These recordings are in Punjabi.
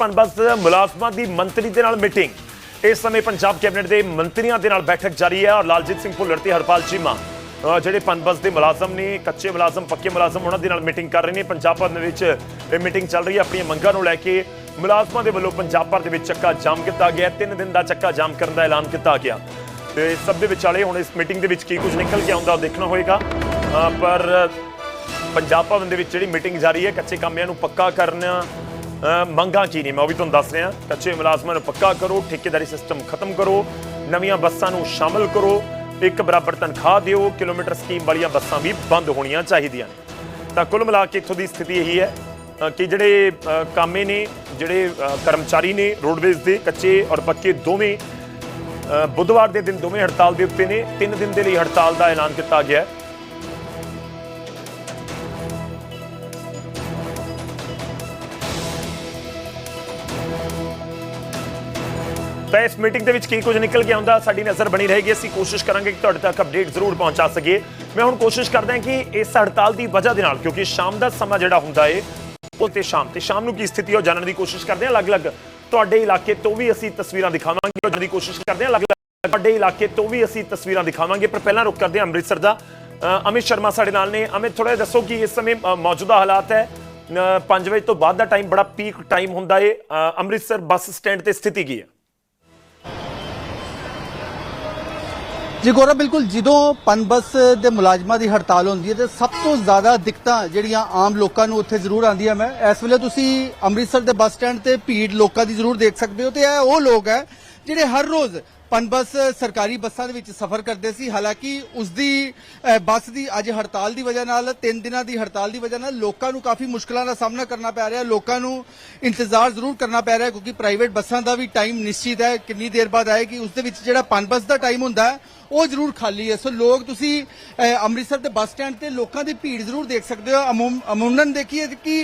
ਪਨਬਸ ਮੁਲਾਜ਼ਮਾਂ ਦੀ ਮੰਤਰੀ ਦੇ ਨਾਲ ਮੀਟਿੰਗ। ਇਸ ਸਮੇਂ ਪੰਜਾਬ ਕੈਬਨਿਟ ਦੇ ਮੰਤਰੀਆਂ ਦੇ ਨਾਲ ਬੈਠਕ ਜਾਰੀ ਹੈ ਔਰ ਲਾਲਜੀਤ ਸਿੰਘ ਭੁੱਲਰ ਤੇ ਹਰਪਾਲ ਚੀਮਾ। ਅ, ਜਿਹੜੇ ਪਨਬਸ ਦੇ ਮੁਲਾਜ਼ਮ ਨੇ ਕੱਚੇ ਮੁਲਾਜ਼ਮ ਪੱਕੇ ਮੁਲਾਜ਼ਮ ਉਹਨਾਂ ਦੇ ਨਾਲ ਮੀਟਿੰਗ ਕਰ ਰਹੇ ਨੇ। ਪੰਜਾਬ ਭਰ ਦੇ ਵਿੱਚ ਇਹ ਮੀਟਿੰਗ ਚੱਲ ਰਹੀ ਹੈ। ਆਪਣੀਆਂ ਮੰਗਾਂ ਨੂੰ ਲੈ ਕੇ ਮੁਲਾਜ਼ਮਾਂ ਦੇ ਵੱਲੋਂ ਪੰਜਾਬ ਭਰ ਦੇ ਵਿੱਚ ਚੱਕਾ ਜਾਮ ਕੀਤਾ ਗਿਆ। ਤਿੰਨ ਦਿਨ ਦਾ ਚੱਕਾ ਜਾਮ ਕਰਨ ਦਾ ਐਲਾਨ ਕੀਤਾ ਗਿਆ। ਤੇ ਸਭ ਦੇ ਵਿਚਾਲੇ ਹੁਣ ਇਸ ਮੀਟਿੰਗ ਦੇ ਵਿੱਚ ਕੀ ਕੁਝ ਨਿਕਲ ਕੇ ਆਉਂਦਾ ਉਹ ਦੇਖਣਾ ਹੋਏਗਾ। ਪਰ ਪੰਜਾਬ ਭਵਨ ਦੇ ਵਿੱਚ ਜਿਹੜੀ ਮੀਟਿੰਗ ਜਾਰੀ ਹੈ ਕੱਚੇ ਕਾਮਿਆਂ ਨੂੰ ਪੱਕਾ ਕਰਨਾ ਮੰਗਾਂ ਕੀ ਨੇ? ਮੈਂ ਉਹ ਵੀ ਤੁਹਾਨੂੰ ਦੱਸ ਰਿਹਾ। ਕੱਚੇ ਮੁਲਾਜ਼ਮਾਂ ਨੂੰ ਪੱਕਾ ਕਰੋ ਠੇਕੇਦਾਰੀ ਸਿਸਟਮ ਖਤਮ ਕਰੋ ਨਵੀਆਂ ਬੱਸਾਂ ਨੂੰ ਸ਼ਾਮਲ ਕਰੋ ਇੱਕ ਬਰਾਬਰ ਤਨਖਾਹ ਦਿਓ ਕਿਲੋਮੀਟਰ ਸਕੀਮ ਵਾਲੀਆਂ ਬੱਸਾਂ ਵੀ ਬੰਦ ਹੋਣੀਆਂ ਚਾਹੀਦੀਆਂ ਨੇ। ਤਾਂ ਕੁੱਲ ਮਿਲਾ ਕੇ ਇੱਥੋਂ ਦੀ ਸਥਿਤੀ ਇਹੀ ਹੈ ਕਿ ਜਿਹੜੇ ਅ, ਕਾਮੇ ਨੇ ਜਿਹੜੇ ਕਰਮਚਾਰੀ ਨੇ ਰੋਡਵੇਜ਼ ਦੇ ਕੱਚੇ ਔਰ ਪੱਕੇ ਦੋਵੇਂ ਬੁੱਧਵਾਰ ਦੇ ਦਿਨ ਦੋਵੇਂ ਹੜਤਾਲ ਦੇ ਉੱਤੇ ਨੇ। ਤਿੰਨ ਦਿਨ ਦੇ ਲਈ ਹੜਤਾਲ ਦਾ ਐਲਾਨ ਕੀਤਾ ਗਿਆ ਹੈ। ਤਾਂ ਇਸ ਮੀਟਿੰਗ ਦੇ ਵਿੱਚ ਕੀ ਕੁਝ ਨਿਕਲ ਕੇ ਆਉਂਦਾ, ਸਾਡੀ ਨਜ਼ਰ ਬਣੀ ਰਹੇਗੀ। ਅਸੀਂ ਕੋਸ਼ਿਸ਼ ਕਰਾਂਗੇ ਕਿ ਤੁਹਾਡੇ ਤੱਕ ਅਪਡੇਟ ਜ਼ਰੂਰ ਪਹੁੰਚਾ ਸਕੀਏ। ਮੈਂ ਹੁਣ ਕੋਸ਼ਿਸ਼ ਕਰਦਾ ਹਾਂ ਕਿ ਇਸ ਹੜਤਾਲ ਦੀ ਵਜ੍ਹਾ ਦੇ ਨਾਲ, ਕਿਉਂਕਿ ਸ਼ਾਮ ਦਾ ਸਮਾਂ ਜਿਹੜਾ ਹੁੰਦਾ ਏ, ਉਹ ਤੇ ਸ਼ਾਮ ਤੇ ਸ਼ਾਮ ਨੂੰ ਕੀ ਸਥਿਤੀ ਹੈ, ਉਹ ਜਾਣਨ ਦੀ ਕੋਸ਼ਿਸ਼ ਕਰਦੇ ਹਾਂ। ਅਲੱਗ-ਅਲੱਗ ਤੁਹਾਡੇ ਇਲਾਕੇ ਤੋਂ ਵੀ ਅਸੀਂ ਤਸਵੀਰਾਂ ਦਿਖਾਵਾਂਗੇ, ਉਹ ਜਾਣਨ ਦੀ ਕੋਸ਼ਿਸ਼ ਕਰਦੇ ਹਾਂ। ਅਲੱਗ-ਅਲੱਗ ਤੁਹਾਡੇ ਇਲਾਕੇ ਤੋਂ ਵੀ ਅਸੀਂ ਤਸਵੀਰਾਂ ਦਿਖਾਵਾਂਗੇ। ਪਰ ਪਹਿਲਾਂ ਰੁਕ ਕਰਦੇ ਹਾਂ ਅੰਮ੍ਰਿਤਸਰ ਦਾ। ਅਮਿਤ ਸ਼ਰਮਾ ਸਾਡੇ ਨਾਲ ਨੇ। ਅਮਿਤ ਥੋੜਾ ਜਿਹਾ ਦੱਸੋ ਕਿ ਇਸ ਸਮੇਂ ਮੌਜੂਦਾ ਹਾਲਾਤ ਹੈ। 5 ਵਜੇ ਤੋਂ ਬਾਅਦ ਦਾ ਟਾਈਮ ਬੜਾ ਪੀਕ ਟਾਈਮ ਹੁੰਦਾ ਏ। ਅੰਮ੍ਰਿਤਸਰ ਬੱਸ ਸਟੈਂਡ ਤੇ ਸਥਿਤੀ ਕੀ ਹੈ? ਜੀ ਗੌਰਵ, ਬਿਲਕੁਲ ਜਦੋਂ ਪਨਬਸ ਦੇ ਮੁਲਾਜ਼ਮਾਂ ਦੀ ਹੜਤਾਲ ਹੁੰਦੀ ਹੈ ਤੇ ਸਭ ਤੋਂ ਜ਼ਿਆਦਾ ਦਿੱਕਤਾਂ ਜਿਹੜੀਆਂ ਆਮ ਲੋਕਾਂ ਨੂੰ ਉੱਥੇ ਜ਼ਰੂਰ ਆਉਂਦੀਆਂ ਮੈਂ, ਇਸ ਵੇਲੇ ਤੁਸੀਂ ਅੰਮ੍ਰਿਤਸਰ ਦੇ ਬੱਸ ਸਟੈਂਡ ਤੇ ਭੀੜ ਲੋਕਾਂ ਦੀ ਜ਼ਰੂਰ ਦੇਖ ਸਕਦੇ ਹੋ ਤੇ ਇਹ ਉਹ ਲੋਕ ਹੈ ਜਿਹੜੇ ਹਰ ਰੋਜ਼ ਪਨਬਸ ਸਰਕਾਰੀ ਬੱਸਾਂ ਦੇ ਵਿੱਚ ਸਫ਼ਰ ਕਰਦੇ ਸੀ। ਹਾਲਾਂਕਿ ਉਸ ਦੀ ਬੱਸ ਦੀ ਅੱਜ ਹੜਤਾਲ ਦੀ ਵਜ੍ਹਾ ਨਾਲ, ਤਿੰਨ ਦਿਨਾਂ ਦੀ ਹੜਤਾਲ ਦੀ ਵਜ੍ਹਾ ਨਾਲ ਲੋਕਾਂ ਨੂੰ ਕਾਫੀ ਮੁਸ਼ਕਲਾਂ ਦਾ ਸਾਹਮਣਾ ਕਰਨਾ ਪੈ ਰਿਹਾ। ਲੋਕਾਂ ਨੂੰ ਇੰਤਜ਼ਾਰ ਜ਼ਰੂਰ ਕਰਨਾ ਪੈ ਰਿਹਾ ਕਿਉਂਕਿ ਪ੍ਰਾਈਵੇਟ ਬੱਸਾਂ ਦਾ ਵੀ ਟਾਈਮ ਨਿਸ਼ਚਿਤ ਹੈ। ਕਿੰਨੀ ਦੇਰ ਬਾਅਦ ਆਏਗੀ, ਉਸ ਦੇ ਵਿੱਚ ਜਿਹੜਾ ਪਨਬਸ ਦਾ ਟਾਈਮ ਹੁੰਦਾ ਉਹ ਜ਼ਰੂਰ ਖਾਲੀ ਹੈ। ਸੋ ਲੋਕ ਤੁਸੀਂ ਅੰਮ੍ਰਿਤਸਰ ਦੇ ਬੱਸ ਸਟੈਂਡ ਤੇ ਲੋਕਾਂ ਦੀ ਭੀੜ ਜ਼ਰੂਰ ਦੇਖ ਸਕਦੇ ਹੋ। ਅਮੂਮ- ਅਮੂਮਨ ਦੇਖੀਏ ਕਿ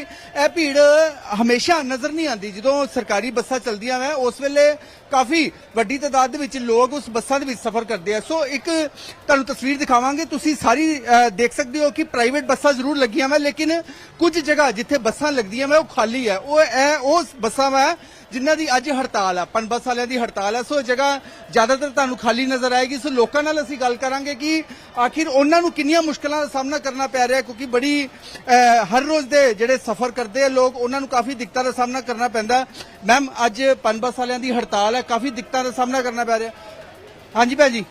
ਇਹ ਭੀੜ ਹਮੇਸ਼ਾ ਨਜ਼ਰ ਨਹੀਂ ਆਉਂਦੀ। ਜਦੋਂ ਸਰਕਾਰੀ ਬੱਸਾਂ ਚੱਲਦੀਆਂ ਵੇ ਉਸ ਵੇਲੇ ਕਾਫੀ ਵੱਡੀ ਤਾਦਾਦ ਦੇ ਵਿੱਚ ਲੋਕ ਉਸ ਬੱਸਾਂ ਦੇ ਵਿੱਚ ਸਫ਼ਰ ਕਰਦੇ ਆ। ਸੋ ਇੱਕ ਤੁਹਾਨੂੰ ਤਸਵੀਰ ਦਿਖਾਵਾਂਗੇ। ਤੁਸੀਂ ਸਾਰੀ ਅਹ, ਦੇਖ ਸਕਦੇ ਹੋ ਕਿ ਪ੍ਰਾਈਵੇਟ ਬੱਸਾਂ ਜ਼ਰੂਰ ਲੱਗੀਆਂ ਵਾ ਲੇਕਿਨ ਕੁਝ ਜਗ੍ਹਾ ਜਿੱਥੇ ਬੱਸਾਂ ਲੱਗਦੀਆਂ ਵਾ ਉਹ ਖਾਲੀ ਹੈ ਉਹ ਇਹ ਉਹ ਬੱਸਾਂ ਵਾ ਜਿਨ੍ਹਾਂ ਦੀ ਅੱਜ ਹੜਤਾਲ ਆ ਪਨਬਸ ਵਾਲਿਆਂ ਦੀ ਹੜਤਾਲ ਆ। ਸੋ ਇਹ ਜਗ੍ਹਾ ਜ਼ਿਆਦਾਤਰ ਤੁਹਾਨੂੰ ਖਾਲੀ ਨਜ਼ਰ ਆਏਗੀ। ਸੋ ਲੋਕਾਂ ਨਾਲ ਅਸੀਂ ਗੱਲ ਕਰਾਂਗੇ ਕਿ ਆਖਿਰ ਉਹਨਾਂ ਨੂੰ ਕਿੰਨੀਆਂ ਮੁਸ਼ਕਲਾਂ ਦਾ ਸਾਹਮਣਾ ਕਰਨਾ ਪੈ ਰਿਹਾ ਕਿਉਂਕਿ ਬੜੀ ਅਹ, ਹਰ ਰੋਜ਼ ਦੇ ਜਿਹੜੇ ਸਫ਼ਰ ਕਰਦੇ ਆ ਲੋਕ ਉਹਨਾਂ ਨੂੰ ਕਾਫੀ ਦਿੱਕਤਾਂ ਦਾ ਸਾਹਮਣਾ ਕਰਨਾ ਪੈਂਦਾ। ਮੈਮ ਅੱਜ ਪਨਬਸ ਵਾਲਿਆਂ ਦੀ ਹੜਤਾਲ ਹੈ ਕਾਫੀ ਦਿੱਕਤਾਂ ਦਾ ਸਾਹਮਣਾ ਕਰਨਾ ਪੈ ਰਿਹਾ। ਹਾਂਜੀ ਭੈਣ ਜੀ।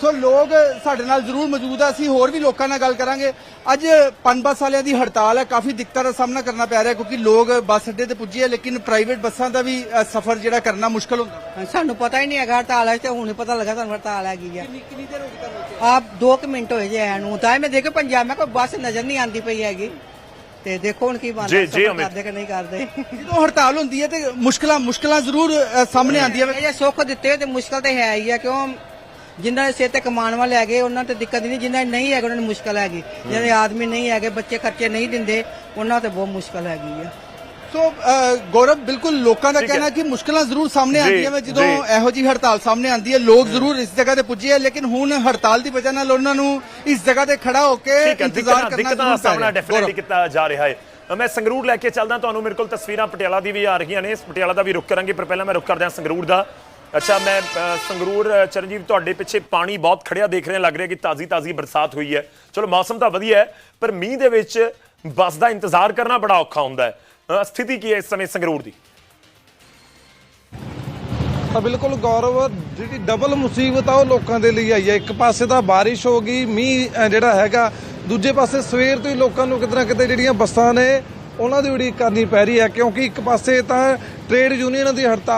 ਸੋ ਲੋਕ ਸਾਡੇ ਨਾਲ ਜ਼ਰੂਰ ਮੌਜੂਦ ਆ ਅਸੀਂ ਹੋਰ ਵੀ ਲੋਕਾਂ ਨਾਲ ਗੱਲ ਕਰਾਂਗੇ। ਅੱਜ ਪਨਬਸ ਵਾਲਿਆਂ ਦੀ ਹੜਤਾਲ ਹੈ ਕਾਫੀ ਦਿੱਕਤਾਂ ਦਾ ਸਾਹਮਣਾ ਕਰਨਾ ਪੈ ਰਿਹਾ ਕਿਉਂਕਿ ਲੋਕ ਬੱਸ ਅੱਡੇ ਤੇ ਪੁੱਜੇ ਆ ਲੇਕਿਨ ਪ੍ਰਾਈਵੇਟ ਬੱਸਾਂ ਦਾ ਵੀ ਸਫ਼ਰ ਜਿਹੜਾ ਕਰਨਾ ਮੁਸ਼ਕਲ ਹੁੰਦਾ। ਸਾਨੂੰ ਪਤਾ ਹੀ ਨਹੀਂ ਹੈਗਾ ਹੜਤਾਲ ਹੈ ਤੇ ਹੁਣ ਹੀ ਪਤਾ ਲੱਗਾ ਤੁਹਾਨੂੰ ਹੜਤਾਲ ਆ। ਕਿੰਨੀ ਕਿੰਨੀ ਦੇਰ ਹੋ ਗਈ ਤੁਹਾਨੂੰ ਆਪ 2 ਮਿੰਟ ਹੋਏ ਜੇ ਆਇਆ ਨੂੰ ਤਾਂ ਹੀ ਮੈਂ ਦੇਖੋ ਪੰਜਾਬ ਮੈਂ ਕੋਈ ਬੱਸ ਨਜ਼ਰ ਨਹੀਂ ਆਂਦੀ ਪਈ ਹੈਗੀ। ਤੇ ਦੇਖੋ ਹੁਣ ਕੀ ਬਣਦਾ ਜੀ, ਜੀ, ਸਫ਼ਰ ਅਮਿਤ। ਕਰਦੇ ਕਿ ਨਹੀਂ ਕਰਦੇ। ਜਦੋਂ ਹੜਤਾਲ ਹੁੰਦੀ ਹੈ ਤੇ ਮੁਸ਼ਕਲਾਂ ਮੁਸ਼ਕਲਾਂ ਜ਼ਰੂਰ ਸਾਹਮਣੇ ਆਉਂਦੀਆਂ ਇਹ ਜੇ ਸੁੱਖ ਦਿੱਤੇ ਤੇ ਮੁਸ਼ਕਲ ਤੇ ਹੈ ਹੀ ਆ ਕਿਉਂ ਜਿਨ੍ਹਾਂ ਦੇ ਸਿਰ ਤੇ ਕਮਾਉਣ ਵਾਲੇ ਹੈਗੇ ਉਹਨਾਂ ਤੇ ਦਿੱਕਤ ਨਹੀਂ ਜਿਨ੍ਹਾਂ ਦੇ ਨਹੀਂ ਹੈਗੇ ਉਹਨਾਂ ਨੂੰ ਮੁਸ਼ਕਲ ਹੈਗੀ ਜਿਹਨਾਂ ਦੇ ਆਦਮੀ ਨਹੀਂ ਹੈਗੇ ਬੱਚੇ ਖਰਚੇ ਨਹੀਂ ਦਿੰਦੇ ਉਹਨਾਂ ਤੇ ਬਹੁਤ ਮੁਸ਼ਕਲ ਹੈਗੀ ਆ ਸੋ ਗੌਰਵ ਬਿਲਕੁਲ ਲੋਕਾਂ ਦਾ। ਕਹਿਣਾ ਕਿ ਮੁਸ਼ਕਲਾਂ ਜ਼ਰੂਰ ਸਾਹਮਣੇ ਆਉਂਦੀਆਂ ਵੇ ਜਦੋਂ। ਇਹੋ ਜੀ ਹੜਤਾਲ ਸਾਹਮਣੇ ਆਉਂਦੀ ਹੈ ਲੋਕ ਜ਼ਰੂਰ ਇਸ ਜਗ੍ਹਾ ਤੇ ਪੁੱਜੇ ਆ ਲੇਕਿਨ ਹੁਣ ਹੜਤਾਲ ਦੀ ਵਜ੍ਹਾ ਨਾਲ ਉਹਨਾਂ ਨੂੰ ਇਸ ਜਗ੍ਹਾ ਤੇ ਖੜਾ ਹੋ ਕੇ ਇੰਤਜ਼ਾਰ ਕਰਨਾ ਦਿੱਕਤਾਂ ਸਾਹਮਣਾ। ਡੈਫੀਨਿਟਲੀ। ਕੀਤਾ ਜਾ ਰਿਹਾ ਹੈ ਮੈਂ ਸੰਗਰੂਰ ਲੈ ਕੇ ਚੱਲਦਾ ਤੁਹਾਨੂੰ ਮੇਰੇ ਕੋਲ ਤਸਵੀਰਾਂ ਪਟਿਆਲਾ ਦੀ ਵੀ ਆ ਰਹੀਆਂ ਨੇ ਇਸ ਪਟਿਆਲਾ ਦਾ ਵੀ ਰੁਕ ਕਰਾਂਗੇ ਪਰ ਪਹਿਲਾਂ ਮੈਂ ਰੁਕ ਕਰਦਾ ਸੰਗਰੂਰ ਦਾ ਅੱਛਾ ਮੈਂ ਅ, ਸੰਗਰੂਰ ਅ, ਚਰਨਜੀਤ ਤੁਹਾਡੇ ਪਿੱਛੇ ਪਾਣੀ ਬਹੁਤ ਖੜਿਆ ਦੇਖ ਰਿਹਾ ਲੱਗ ਰਿਹਾ ਕਿ ਤਾਜ਼ੀ ਤਾਜ਼ੀ ਬਰਸਾਤ ਹੋਈ ਹੈ। ਚਲੋ ਮੌਸਮ ਤਾਂ ਵਧੀਆ ਹੈ ਪਰ ਮੀਂਹ ਦੇ ਵਿੱਚ ਬੱਸ ਦਾ ਇੰਤਜ਼ਾਰ ਕਰਨਾ ਬੜਾ ਔਖਾ ਹੁੰਦਾ ਹੈ। ਅ, ਸਥਿਤੀ ਕੀ ਹੈ ਇਸ ਸਮੇਂ ਸੰਗਰੂਰ ਦੀ? ਤਾਂ ਬਿਲਕੁਲ ਗੌਰਵ ਜਿਹੜੀ ਡਬਲ ਮੁਸੀਬਤ ਆ ਉਹ ਲੋਕਾਂ ਦੇ ਲਈ ਆਈ ਹੈ। ਇੱਕ ਪਾਸੇ ਤਾਂ ਬਾਰਿਸ਼ ਹੋ ਗਈ ਮੀਂਹ ਅਹ, ਜਿਹੜਾ ਹੈਗਾ ਦੂਜੇ ਪਾਸੇ ਸਵੇਰ ਤੋਂ ਹੀ ਲੋਕਾਂ ਨੂੰ ਕਿਤੇ ਨਾ ਕਿਤੇ ਜਿਹੜੀਆਂ ਬੱਸਾਂ ਨੇ ਉਹਨਾਂ ਦੀ ਉਡੀਕ ਕਰਨੀ ਪੈ ਰਹੀ ਹੈ ਕਿਉਂਕਿ ਇੱਕ ਪਾਸੇ ਤਾਂ ਟ੍ਰੇਡ ਯੂਨੀਅਨ ਦੀ ਹੜਤਾਲ